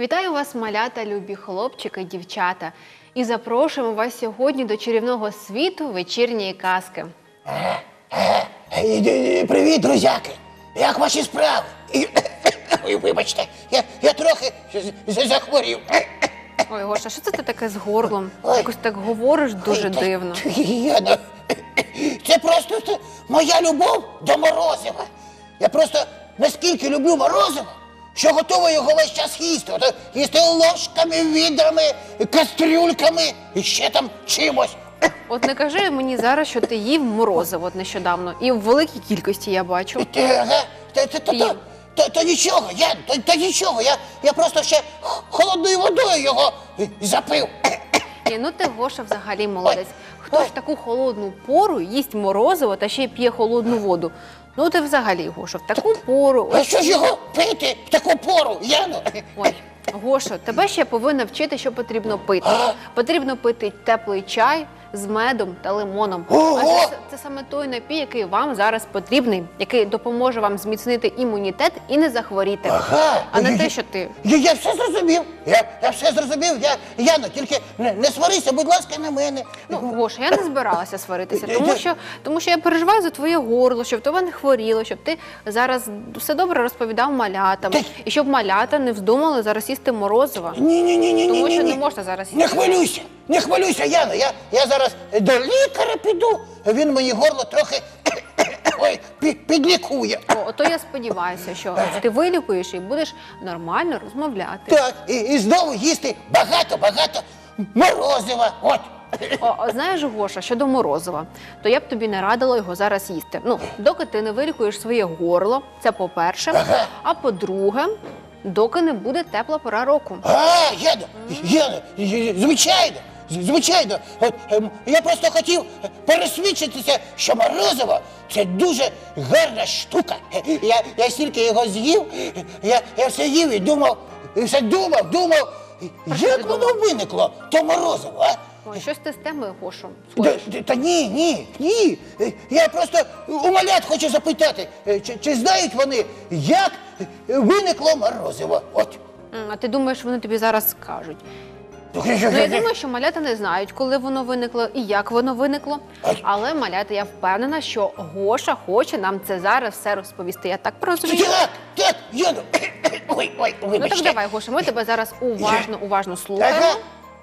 Вітаю вас, малята, любі хлопчики, дівчата. І запрошуємо вас сьогодні до чарівного світу вечірньої казки. Е, е, е, Привіт, друзяки! Як ваші справи? Ой, вибачте, я, я трохи захворів. Ой, Гоша, що це ти таке з горлом? Якось так говориш дуже дивно. Це просто моя любов до морозива. Я просто наскільки люблю морозиво, що готовий його весь час їсти. Ото їсти ложками, відрами, кастрюльками і ще там чимось. От не кажи мені зараз, що ти їв морозиво от нещодавно, і в великій кількості я бачу. Ага, та, та, та, та, та, та нічого, я, та, та нічого, я, я просто ще холодною водою його запив. Ні, ну ти Гоша взагалі молодець. Хто ж таку холодну пору їсть морозиво та ще й п'є холодну воду? Ну ти взагалі, Гошо, в таку пору. А що ж його пити в таку пору, Яно? Ой, Гошо, тебе ще повинна вчити, що потрібно пити. А? Потрібно пити теплий чай з медом та лимоном. Ого! Адже це, це саме той напій, який вам зараз потрібний, який допоможе вам зміцнити імунітет і не захворіти. Ага. А не Я- те, що ти. Я, я все зрозумів. Я, я все зрозумів. Я, Яно, тільки не, не сварися, будь ласка, на мене. Ну, Гоша, я не збиралася сваритися, Я- тому я- що, тому що я переживаю за твоє горло, щоб тебе не хворіло, щоб ти зараз все добре розповідав малятам, Та- і щоб малята не вздумали зараз їсти морозива. Ні, ні, ні, ні, ні. Тому ні, що не можна зараз Не хвилюйся, не хвилюйся, Яно. Я, я зараз до лікаря піду, він мені горло трохи ой, пі- підлікує. О, ото я сподіваюся, що ти вилікуєш і будеш нормально розмовляти. Так, і, і знову їсти багато-багато морозива. От. О, о, знаєш, Гоша, щодо морозива, то я б тобі не радила його зараз їсти. Ну, доки ти не вилікуєш своє горло, це по-перше. А по-друге, доки не буде тепла пора року. А, Яно, Яно, звичайно, звичайно. От, ем, я просто хотів пересвідчитися, що морозиво це дуже гарна штука. Я, я стільки його з'їв, я, я все їв і думав, і все думав, думав, як воно виникло, то морозиво, а? Ой, щось ти з теми, Гошу. Та, сходиш. та- та ні, ні, ні. Я просто у малят хочу запитати, е, чи, чи знають вони, як виникло морозиво? От. М, А ти думаєш, вони тобі зараз скажуть? Ну, Ну, я думаю, що малята не знають, коли воно виникло і як воно виникло. Але малята, я впевнена, що Гоша хоче нам це зараз все розповісти. Я так розумію. Так, так, Яно. Ой, ой, Ну вибачте. так давай, Гоша, ми тебе зараз уважно, уважно слухаємо. Ага.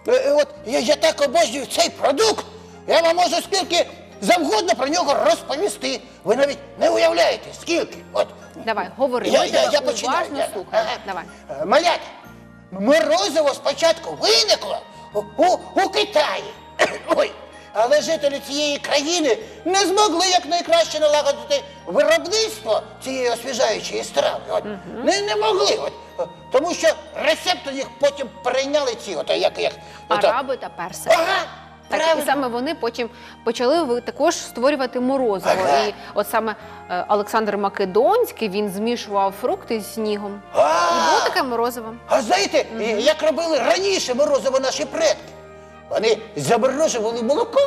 Е, е, От я, я так обожнюю цей продукт. Я вам можу скільки завгодно про нього розповісти. Ви навіть не уявляєте, скільки. От. Давай, говори, Я, ми я, тебе я починаю. уважно Я- слухаємо. Давай. Е, Малята, морозиво спочатку виникло у, у, у Китаї. Ой. Але жителі цієї країни не змогли якнайкраще налагодити виробництво цієї освіжаючої страви. От. Не, не могли. От. Тому що рецепт їх потім прийняли ці, ото, як, як, ото. Араби та перси. Ага, Так, і саме вони потім почали також створювати морозиво. І от саме е, Олександр Македонський він змішував фрукти з снігом. І було таке морозиво. А знаєте, як робили раніше морозиво наші предки? Вони заморожували молоко,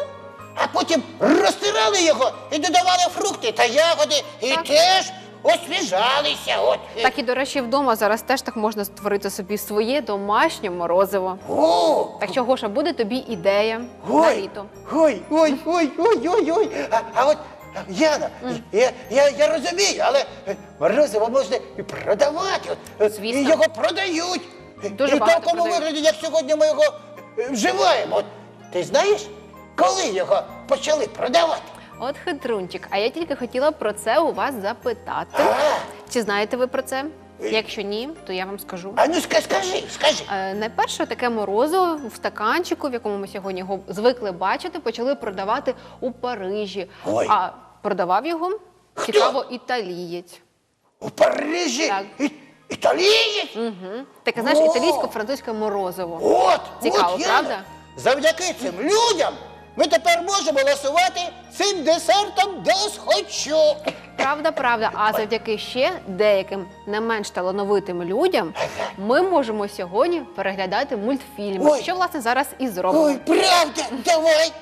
а потім розтирали його і додавали фрукти та ягоди, і Так. теж освіжалися. От. Так і, до речі, вдома зараз теж так можна створити собі своє домашнє морозиво. О, Так що, Гоша, буде тобі ідея на ой, літо. ой, ой, ой, ой, ой, ой. А, а от а, Яна, я, я, я розумію, але е, морозиво можна і продавати. От, е, Звісно. І його продають. Дуже і в багато такому продають. вигляді, як сьогодні ми його е, вживаємо. От, ти знаєш, коли його почали продавати? От хитрунчик. А я тільки хотіла про це у вас запитати. Чи знаєте ви про це? Якщо ні, то я вам скажу. а ну ска- скажи, скажи. Е, Найперше таке морозиво в стаканчику, в якому ми сьогодні його звикли бачити, почали продавати у Парижі. Ой. А продавав його цікаво італієць. У Парижі Так. і, італієць? Таке знаєш, О! італійсько-французьке морозиво. От, Цікаво, от, Яна, правда? Завдяки цим людям ми тепер можемо ласувати цим десертом досхочу. Правда, правда. А завдяки ще деяким не менш талановитим людям ми можемо сьогодні переглядати мультфільми, Ой. що власне зараз і зробимо. Ой, правда, давай.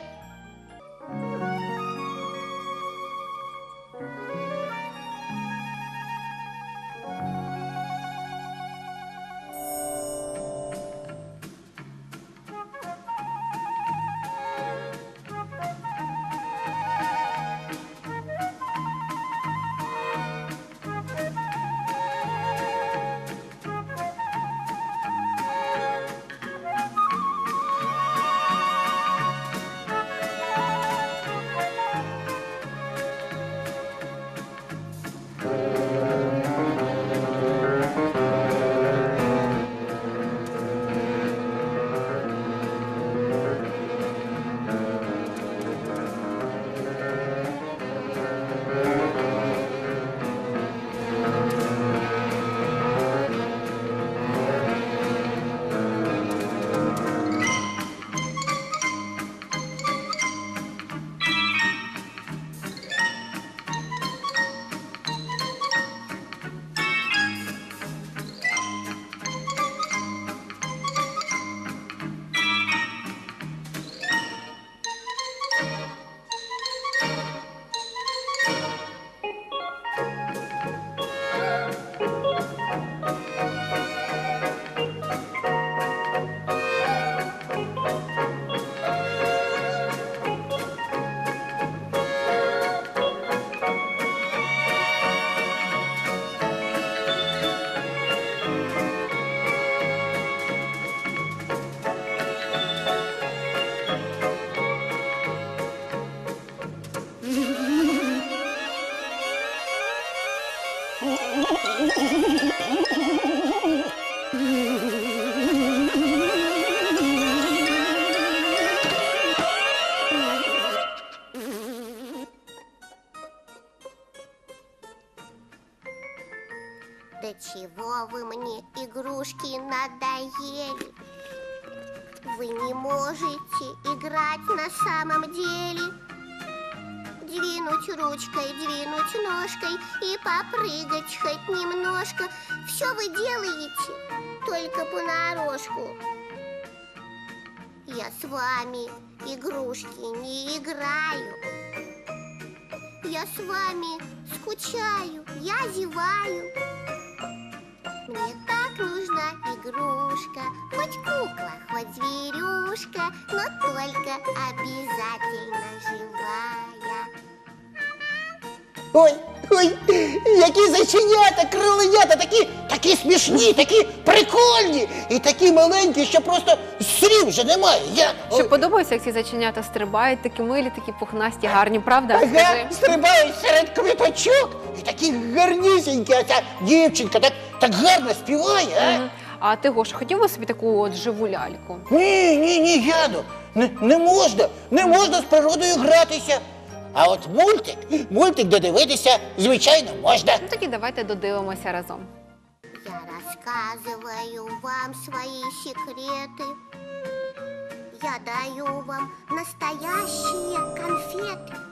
Мне, игрушки, надоели? Вы не можете играть на самом деле. Двинуть ручкой, двинуть ножкой и попрыгать хоть немножко. Все вы делаете только понарошку. Я с вами игрушки не играю. Я с вами скучаю, я зеваю. Мне так нужна игрушка, хоть кукла, хоть зверюшка, но только обязательно живая. Ой, ой, які зайченята, криленята, такі, такі смішні, такі прикольні і такі маленькі, що просто слів вже немає. Я, Що подобається, як ці зайченята стрибають, такі милі, такі пухнасті, гарні, правда? Ага, Скажи. стрибають серед квіточок і такі гарнісінькі, а ця дівчинка так, так гарно співає, а? Мгм. А ти, Гоша, хотів би собі таку от живу ляльку? Ні, ні, ні, Яно, не, не можна, не можна з природою гратися. А от мультик, мультик додивитися, звичайно, можна. Ну тоді давайте додивимося разом. Я рассказываю вам свои секреты. Я даю вам настоящие конфеты.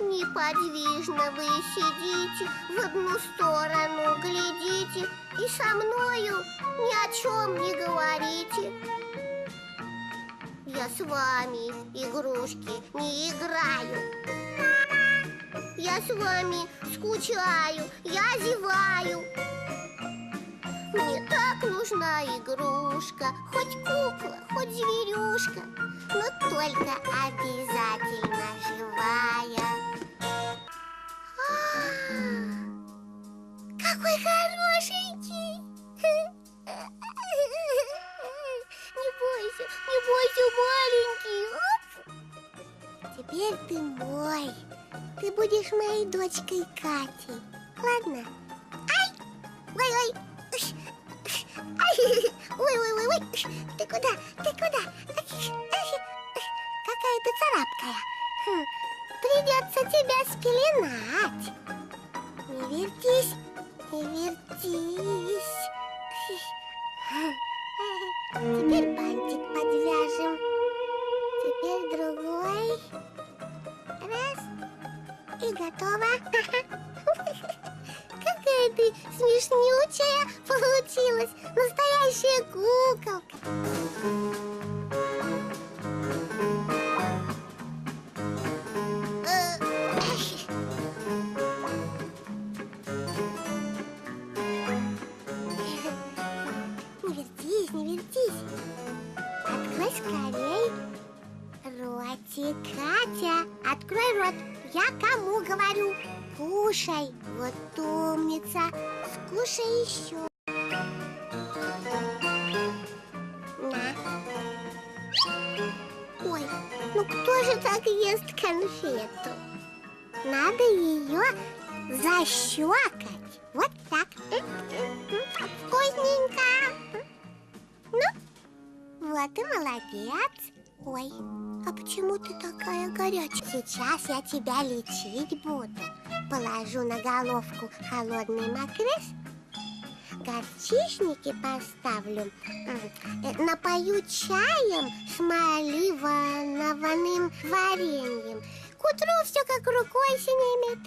Неподвижно вы сидите, в одну сторону глядите и со мною ни о чем не говорите. Я с вами игрушки не играю. Я с вами скучаю, я зеваю. Мне так нужна игрушка, хоть кукла, хоть зверюшка, но только обязательно живая. А, Какой хорошенький! Не бойся, не бойся, маленький. Теперь ты мой. Ты будешь моей дочкой Катей. Ладно? Ай! Ой-ой! Уш, уш, ай! Ой-ой-ой-ой! Ты куда? Ты куда? Ай, ай, Какая ты царапкая. Хм, Придется тебя спеленать. Еще. На. Ой, ну кто же так ест конфету? Надо ее защекать. Вот так. Вкусненько. Ну, вот и молодец. Ой, а почему ты такая горячая? Сейчас я тебя лечить буду. Положу на головку холодный макрес. Горчичники поставлю. Э, Напою чаем с маливановым вареньем. К утру все как рукой снимет.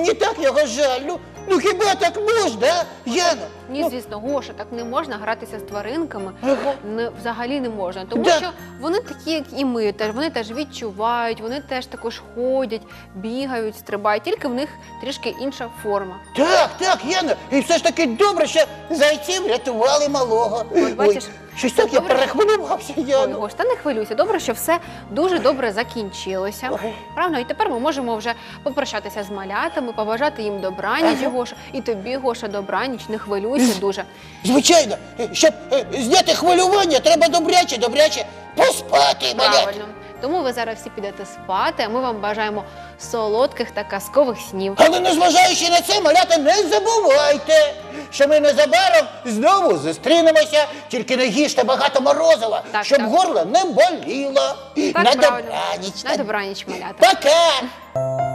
Мені так його жаль. Ну, ну хіба так можна, а, Яно? Ні, звісно, Гоша, так не можна гратися з тваринками. Ага. Не, взагалі не можна. Тому Да. що вони такі, як і ми, теж вони теж відчувають, вони теж також ходять, бігають, стрибають, тільки в них трішки інша форма. Так, так, Яно. І все ж таки добре, що зайці врятували малого. От бачиш, Ой, щось так я перехвилювався. Я Ой, Яно. Гош, та не хвилюйся. Добре, що все дуже добре закінчилося. Ой. Правильно, і тепер ми можемо вже попрощатися з малятами, побажати їм добраніч, Ага. Гоша. І тобі, Гоша, добраніч, не хвилюйся дуже. Звичайно, щоб е, зняти хвилювання, треба добряче, добряче поспати, малят. Правильно. Тому ви зараз всі підете спати, а ми вам бажаємо солодких та казкових снів. Але незважаючи на це, малята, не забувайте, що ми незабаром знову зустрінемося, тільки не їжте багато морозива, Так, щоб так. горло не боліло. Так, на правильно. добраніч. На добраніч, малята. Пока!